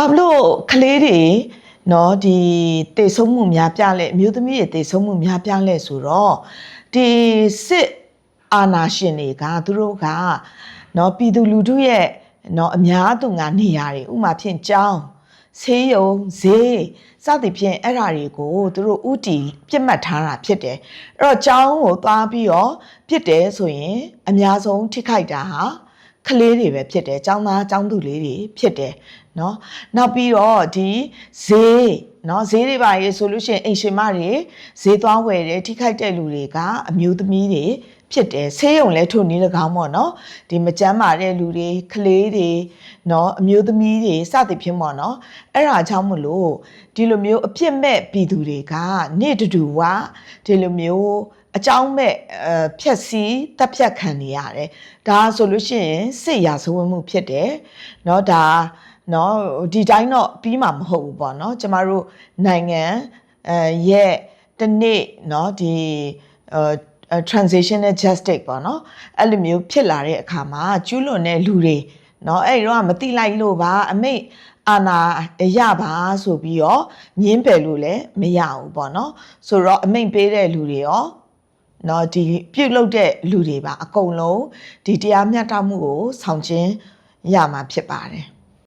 ဘာဖြစ်လို့ကလေးတွေနော်ဒီတေဆုံးမှုများပြလဲအမျိုးသမီးတွေတေဆုံးမှုများပြလဲဆိုတော့ဒီစစ်အာဏာရှင်တွေကသူတို့ကနော်ပြည်သူလူထုရဲ့နော်အများသူငါနေရာတွေဥမာဖြင့်ကြောင်းဆေးရုံဈေးစသဖြင့်အဲ့ဓာတွေကိုသူတို့ဥတီပြစ်မှတ်ထားတာဖြစ်တယ်အဲ့တော့ကြောင်းကိုသွားပြီးတော့ပြစ်တယ်ဆိုရင် အများဆုံးထိခိုက်တာဟာကလေးတွေပဲဖြစ်တယ်ចောင်းသားចောင်းသူလေးတွေဖြစ်တယ် เนาะနောက်ပြီးတော့ဒီဈေးเนาะဈေးတွေပါရေးဆိုလို့ရှိရင်အိမ်ရှင်မတွေဈေးသွားဝယ်တယ်ထိခိုက်တဲ့လူတွေကအမျိုးသမီးတွေဖြစ်တယ်ဆေးရုံလဲထုံနေလကောင်းပေါ့เนาะဒီမကျန်းမာတဲ့လူတွေကလေးတွေเนาะအမျိုးသမီးတွေစသဖြင့်ပေါ့เนาะအဲ့ဒါကြောင့်မလို့ဒီလိုမျိုးအပြစ်မဲ့ပြည်သူတွေကနေ့တူတူဝဒီလိုမျိုး အကြောင်းမဲ့အဲဖြက်စီးတက်ဖြတ်ခံနေရတယ်ဒါဆိုလို့ရှိရင်စစ်ရာဇဝတ်မှုဖြစ်တယ်เนาะဒါ เนาะဒီတိုင်းတော့ပြီးမှာမဟုတ်ဘူးပေါ့เนาะကျမတို့နိုင်ငံအဲရဲ့တနေ့เนาะဒီအဲ transitional justice ပေါ့เนาะအဲ့လိုမျိုးဖြစ်လာတဲ့အခါမှာကျူးလွန်တဲ့လူတွေเนาะအဲ့ဒီတော့မတိလိုက်လို့ပါအမိတ်အာနာရပါဆိုပြီးတော့ညင်းပယ်လို့လည်းမရဘူးပေါ့เนาะဆိုတော့အမိတ်ပေးတဲ့လူတွေရော เนาะဒီပြုတ်လုတဲ့လူတွေပါအကုန်လုံးဒီတရားမျှတမှုကိုဆောင်ကျင်းရမှာဖြစ်ပါတယ်